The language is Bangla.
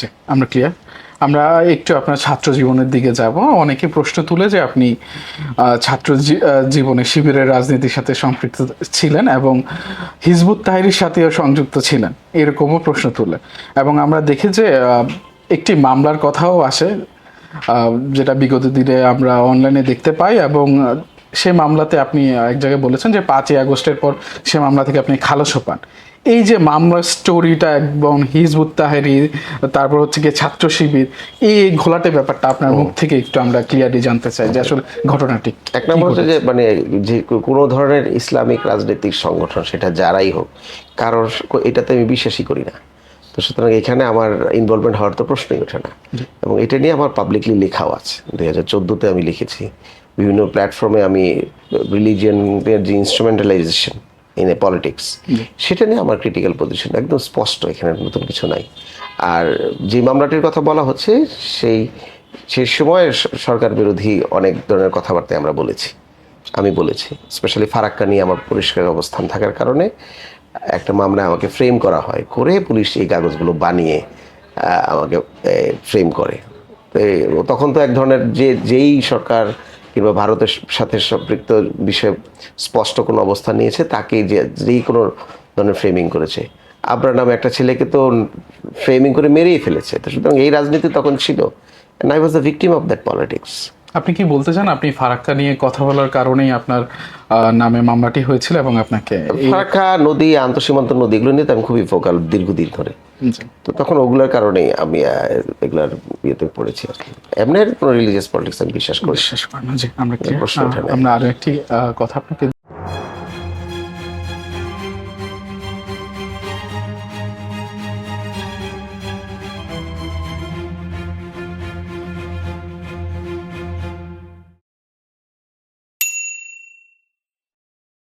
জি আমরা ক্লিয়ার আমরা একটু আপনার ছাত্র জীবনের দিকে যাব। অনেকে প্রশ্ন তুলে যে আপনি ছাত্র জীবনে শিবিরের রাজনীতির সাথে সম্পৃক্ত ছিলেন এবং হিজবুত তাহিরির সাথেও সংযুক্ত ছিলেন, এরকমও প্রশ্ন তুলে। এবং আমরা দেখি যে একটি মামলার কথাও আসে যেটা বিগত দিনে আমরা অনলাইনে দেখতে পাই এবং সে মামলাতে আপনি এক জায়গায় বলেছেন যে পাঁচই আগস্টের পর সে মামলা থেকে আপনি খালাসও পান। এই যে মামলার স্টোরিটা একদম হিজবুত তাহেরি তারপর হচ্ছে গিয়ে ছাত্র শিবির এই ঘোলাটে ব্যাপারটা আপনার মুখ থেকে একটু আমরা ক্লিয়ারলি জানতে চাই যে আসলে ঘটনাটি এক নম্বর হচ্ছে যে মানে যে কোনো ধরনের ইসলামিক রাজনৈতিক সংগঠন সেটা যারাই হোক কারোর এটাতে আমি বিশ্বাসই করি না। তো সুতরাং এখানে আমার ইনভলভমেন্ট হওয়ার তো প্রশ্নই ওঠে না। এবং এটা নিয়ে আমার পাবলিকলি লেখাও আছে। দুই হাজার চোদ্দোতে আমি লিখেছি। বিভিন্ন প্ল্যাটফর্মে আমি রিলিজিয়নের যে ইনস্ট্রুমেন্টালাইজেশন ইন এ পলিটিক্স সেটা নিয়ে আমার ক্রিটিক্যাল পজিশন একদম স্পষ্ট, এখানে নতুন কিছু নাই। আর যে মামলাটির কথা বলা হচ্ছে, সেই সেই সময় স- সরকার বিরোধী অনেক ধরনের কথাবার্তা আমরা বলেছি। আমি বলেছি স্পেশালি ফারাক্কা নিয়ে আমার পরিষ্কার অবস্থান থাকার কারণে একটা মামলায় আমাকে ফ্রেম করা হয়, করে পুলিশ এই কাগজগুলো বানিয়ে আমাকে ফ্রেম করে। তখন তো এক ধরনের যে, যেই সরকার কিংবা ভারতের সাথে সম্পৃক্ত বিষয়ে স্পষ্ট কোনো অবস্থান নিয়েছে তাকে যে যেই কোনো ধরনের ফ্রেমিং করেছে। আবরা নামে একটা ছেলেকে তো ফ্রেমিং করে মেরেই ফেলেছে। তো সুতরাং এই রাজনীতি তখন ছিল। And I was the victim of that politics আপনি কি বলতে চান? আপনি ফারাক্কা নিয়ে কথা বলার কারণেই আপনার নামে মামলাটি হয়েছিল এবং আপনাকে ফারাক্কা নদী আন্তঃসীমান্ত নদী এগুলো নিয়ে তো আমি খুবই ফোকাল দীর্ঘদিন ধরে। তো তখন ওগুলোর কারণেই আমি এগুলার ইয়েতে পড়েছি আর কি। এমনি কোনো রিলিজিয়াস পলিটিক্স আমি বিশ্বাস করি বিশ্বাস করেন না যে আমরা আমরা আরও একটি কথা আপনাকে